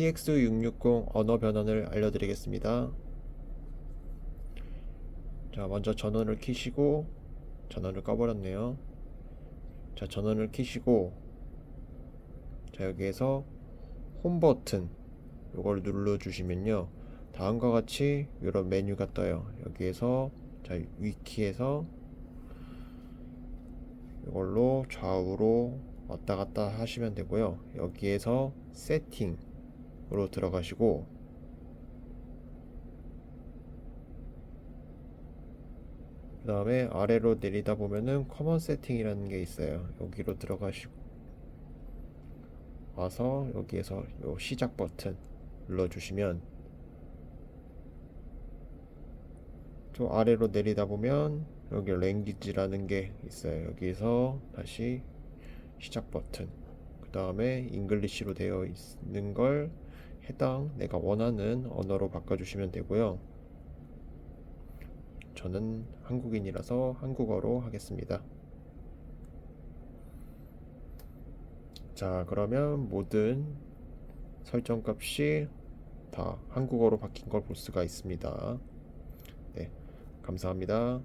TX660 언어 변환을 알려드리겠습니다. 자, 먼저 전원을 키시고 전원을 꺼버렸네요. 자, 전원을 키시고 자, 여기에서 홈 버튼 이걸 눌러 주시면요. 다음과 같이 이런 메뉴가 떠요. 여기에서 자, 위키에서 이걸로 좌우로 왔다 갔다 하시면 되고요. 여기에서 세팅으 로 들어가시고 그 다음에 아래로 내리다 보면은 커먼 세팅이라는 게 있어요. 여기로 들어가시고 와서 여기에서 요 시작 버튼 눌러주시면 또 아래로 내리다 보면 여기 랭귀지라는 게 있어요. 여기서 다시 시작 버튼 그 다음에 잉글리시로 되어 있는 걸 해당 내가 원하는 언어로 바꿔주시면 되고요. 저는 한국인이라서 한국어로 하겠습니다. 자, 그러면 모든 설정 값이 다 한국어로 바뀐 걸 볼 수가 있습니다. 네, 감사합니다.